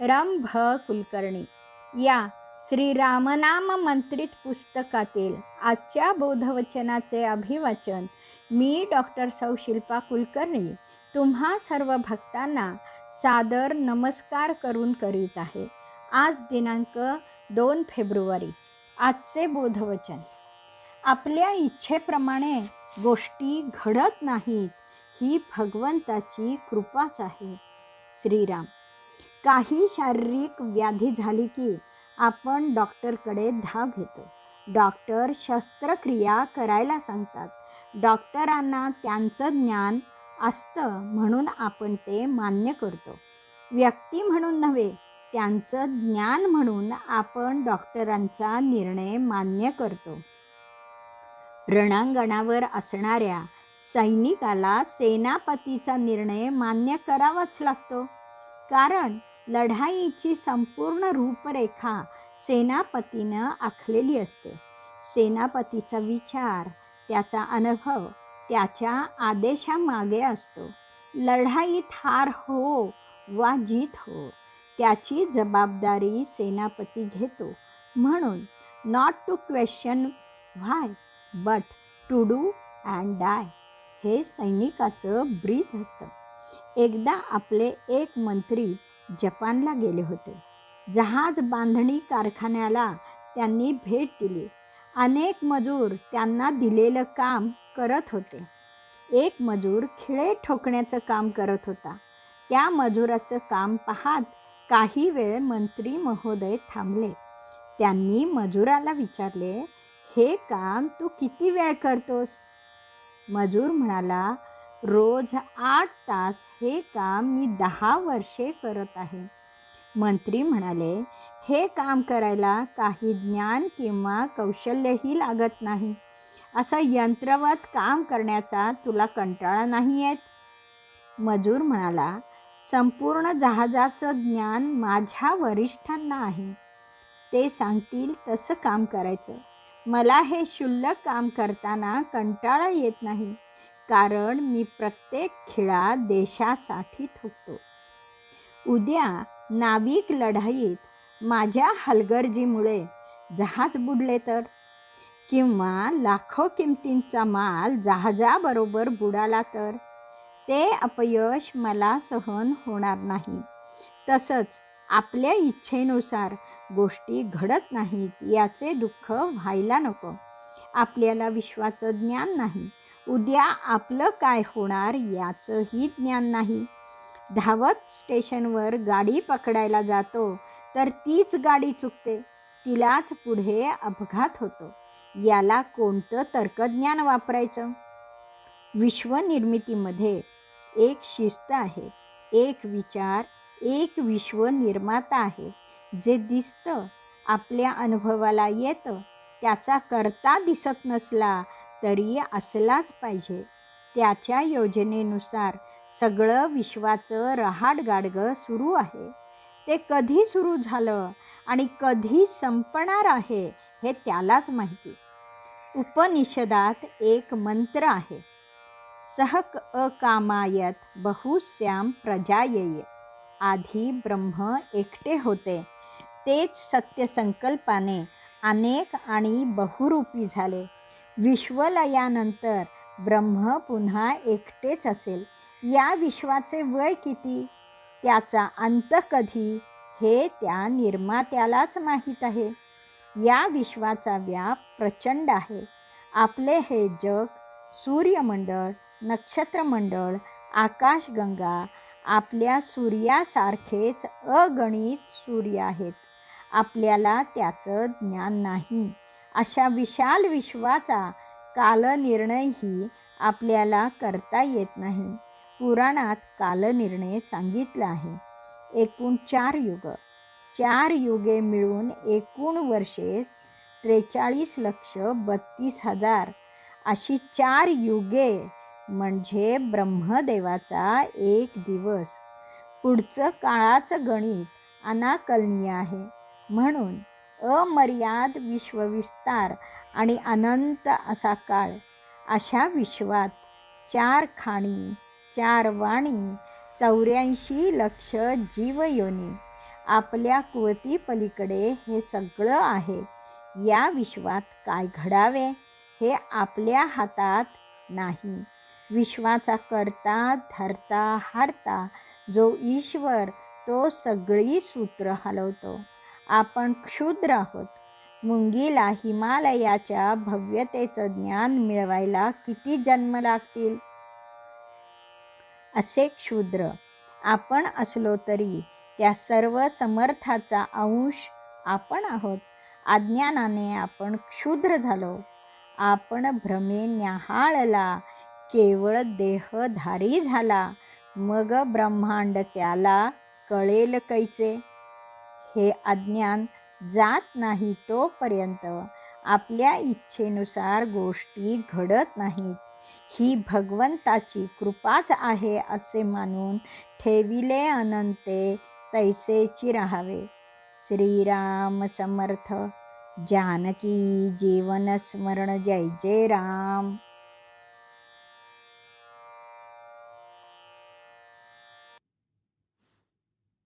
रम भ कुलकर्णी. या श्री रामनाम मंत्रित पुस्तकातील आजच्या बोधवचनाचे अभिवाचन मी डॉक्टर सौ शिल्पा कुलकर्णी तुम्हा सर्व भक्तांना सादर नमस्कार करून करीत आहे. आज दिनांक दोन फेब्रुवारी. आजचे बोधवचन. आपल्या इच्छेप्रमाणे गोष्टी घडत नाहीत ही भगवंताची कृपाच आहे. श्रीराम. काही शारीरिक व्याधी झाली की आपण डॉक्टरकडे धाव घेतो. डॉक्टर शस्त्रक्रिया करायला सांगतात. डॉक्टरांना त्यांचं ज्ञान असतं म्हणून आपण ते मान्य करतो. व्यक्ती म्हणून नव्हे त्यांचं ज्ञान म्हणून आपण डॉक्टरांचा निर्णय मान्य करतो. रणांगणावर असणाऱ्या सैनिकाला सेनापतीचा निर्णय मान्य करावाच लागतो. कारण लढाईची संपूर्ण रूपरेखा सेनापतीनं आखलेली असते. सेनापतीचा विचार त्याचा अनुभव त्याच्या आदेशामागे असतो. लढाईत हार हो वा जीत हो त्याची जबाबदारी सेनापती घेतो. म्हणून not to question why but to do and die हे सैनिकाचं ब्रीथ असतं. एकदा आपले एक मंत्री जपानला गेले होते. जहाज बांधणी कारखान्याला त्यांनी भेट दिली. अनेक मजूर त्यांना दिलेलं काम करत होते. एक मजूर खिळे ठोकण्याचं काम करत होता. त्या मजुराचं काम पाहत काही वेळ मंत्री महोदय थांबले. त्यांनी मजुराला विचारले हे काम तू किती वेळ करतोस? मजूर म्हणाला रोज आठ तास हे काम मी दहा वर्षे करत आहे. मंत्री म्हणाले हे काम करायला काही ज्ञान किंवा कौशल्यही लागत नाही. असं यंत्रवत काम करण्याचा तुला कंटाळा नाही येत? मजूर म्हणाला संपूर्ण जहाजाचं ज्ञान माझ्या वरिष्ठांना आहे. ते सांगतील तसं काम करायचं. मला हे क्षुल्लक काम करताना कंटाळा येत नाही. कारण मी प्रत्येक खिळा देशासाठी ठोकतो. उद्या नाविक लढाईत माझ्या हलगर्जीमुळे जहाज बुडले तर? किंवा लाखो किमतींचा माल जहाजाबरोबर बुडाला तर? ते अपयश मला सहन होणार नाही. तसंच आपल्या इच्छेनुसार गोष्टी घडत नाहीत याचे दुःख व्हायला नको. आपल्याला विश्वाचं ज्ञान नाही. उद्या आपलं काय होणार याचंही ज्ञान नाही. धावत स्टेशनवर गाडी पकडायला जातो तर तीच गाडी चुकते. तिलाच पुढे अपघात होतो. याला कोणतं तर्कज्ञान वापरायचं? विश्वनिर्मितीमध्ये एक शिस्त आहे एक विचार एक विश्व निर्माता आहे. जे दिसतं आपल्या अनुभवाला येतं त्याचा करता दिसत नसला तरी असलाच पाहिजे. त्याच्या योजनेनुसार सगळं विश्वाचं रहाडगाडगं सुरू आहे. ते कधी सुरू झालं आणि कधी संपणार आहे हे त्यालाच माहिती. उपनिषदात एक मंत्र आहे. सहक अकामायत बहुश्याम प्रजायय. आधी ब्रह्म एकटे होते. तेच सत्यसंकल्पाने अनेक आणि बहुरूपी झाले. विश्वलयानंतर ब्रह्म पुन्हा एकटेच असेल. या विश्वाचे वय किती? त्याचा अंत कधी? हे त्या निर्मात्यालाच माहीत आहे. या विश्वाचा व्याप प्रचंड आहे. आपले हे जग सूर्यमंडळ नक्षत्रमंडळ आकाशगंगा आपल्या सूर्यासारखेच अगणित सूर्य आहेत. आपल्याला त्याचं ज्ञान नाही. अशा विशाल विश्वाचा कालनिर्णयही आपल्याला करता येत नाही. पुराणात कालनिर्णय सांगितला आहे. एकूण चार युग. चार युगे मिळून एकूण वर्षे त्रेचाळीस लक्ष बत्तीस हजार. अशी चार युगे म्हणजे ब्रह्मदेवाचा एक दिवस. पुढचं काळाचं गणित अनाकलनीय आहे. म्हणून अमर्याद विश्वविस्तार आणि अनंत असा काळ. अशा विश्वात चार खाणी चार वाणी चौऱ्याऐंशी लक्ष जीवयोनी आपल्या कुवती पलीकडे हे सगळं आहे. या विश्वात काय घडावे हे आपल्या हातात नाही. विश्वाचा करता धरता हारता जो ईश्वर तो सगळी सूत्र हलवतो. आपण क्षुद्र आहोत. मुंगीला हिमालयाच्या भव्यतेचं ज्ञान मिळवायला किती जन्म लागतील? असे क्षुद्र आपण असलो तरी त्या सर्व समर्थाचा अंश आपण आहोत. अज्ञानाने आपण क्षुद्र झालो. आपण भ्रमे न्याहाळला. केवळ देहधारी झाला. मग ब्रह्मांड त्याला कळेल कैचे हे अज्ञान जात नाही तोपर्यंत. आपल्या इच्छेनुसार गोष्टी घडत नाहीत. ही भगवंताची कृपाच आहे असे मानून ठेविले अनंते तैसेची राहावे. श्रीराम समर्थ. जानकी जीवन स्मरण. जय जय राम.